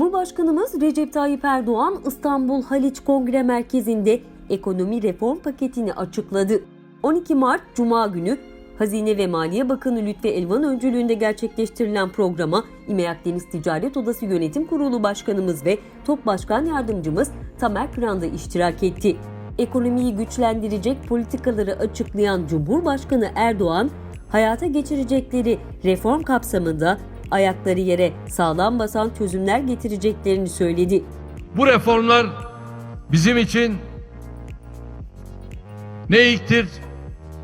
Cumhurbaşkanımız Recep Tayyip Erdoğan İstanbul Haliç Kongre Merkezi'nde ekonomi reform paketini açıkladı. 12 Mart Cuma günü Hazine ve Maliye Bakanı Lütfi Elvan öncülüğünde gerçekleştirilen programa İME Akdeniz Ticaret Odası Yönetim Kurulu Başkanımız ve Top Başkan Yardımcımız Tamer Kıran da iştirak etti. Ekonomiyi güçlendirecek politikaları açıklayan Cumhurbaşkanı Erdoğan, hayata geçirecekleri reform kapsamında ayakları yere sağlam basan çözümler getireceklerini söyledi. Bu reformlar bizim için ne ilktir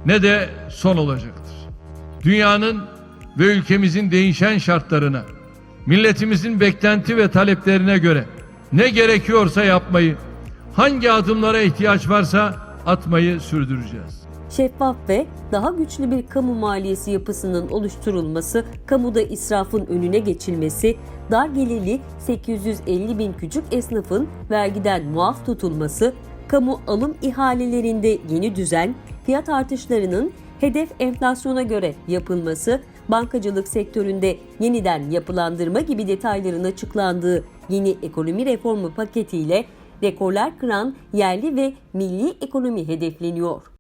ne de son olacaktır. Dünyanın ve ülkemizin değişen şartlarına, milletimizin beklenti ve taleplerine göre ne gerekiyorsa yapmayı, hangi adımlara ihtiyaç varsa atmayı sürdüreceğiz. Şeffaf ve daha güçlü bir kamu maliyesi yapısının oluşturulması, kamuda israfın önüne geçilmesi, dar gelirli 850 bin küçük esnafın vergiden muaf tutulması, kamu alım ihalelerinde yeni düzen, fiyat artışlarının hedef enflasyona göre yapılması, bankacılık sektöründe yeniden yapılandırma gibi detayların açıklandığı yeni ekonomi reformu paketiyle rekorlar kıran yerli ve milli ekonomi hedefleniyor.